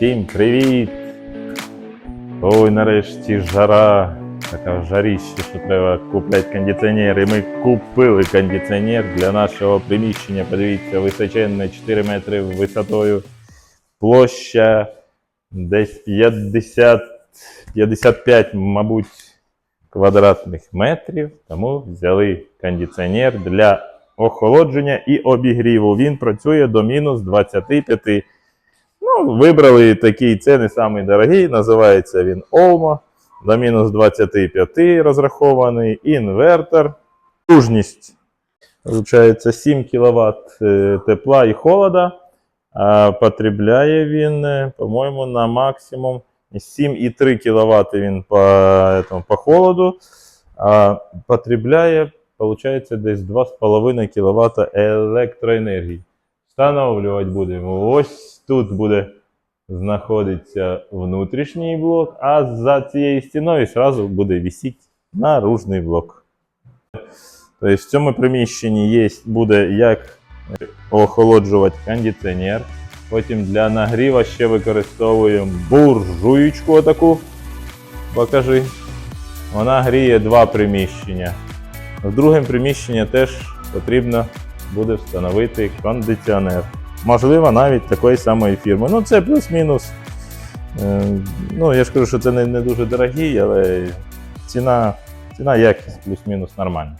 Всім привіт! Ой, нарешті жара. Така жаріще, що треба купляти кондиціонер. І ми купили кондиціонер для нашого приміщення. Подивіться, височенне 4 метри висотою. Площа десь 50, 55, мабуть, квадратних метрів. Тому взяли кондиціонер для охолодження і обігріву. Він працює до мінус 25. Ну, вибрали такий, це не самий дорогий, називається він Olmo. До мінус 25 розрахований інвертор. Пружність, виходить, 7 кВт тепла і холода. А потребляє він, е, по-моєму, на максимум 7,3 кВт він по, этому, по холоду, а потребляє, виходить, десь 2,5 кВт електроенергії. Встановлювати будемо. Ось тут буде знаходиться внутрішній блок, а за цією стіною одразу буде висіти наружний блок. Тобто в цьому приміщенні є, буде як охолоджувати кондиціонер. Потім для нагріва ще використовуємо буржуєчку таку. Покажи. Вона гріє два приміщення. В другому приміщенні теж потрібно буде встановити кондиціонер. Можливо, навіть такої самої фірми. Ну, це плюс-мінус. Е, Ну, я ж кажу, що це не, не дуже дорогі, але ціна, ціна якість плюс-мінус нормальна.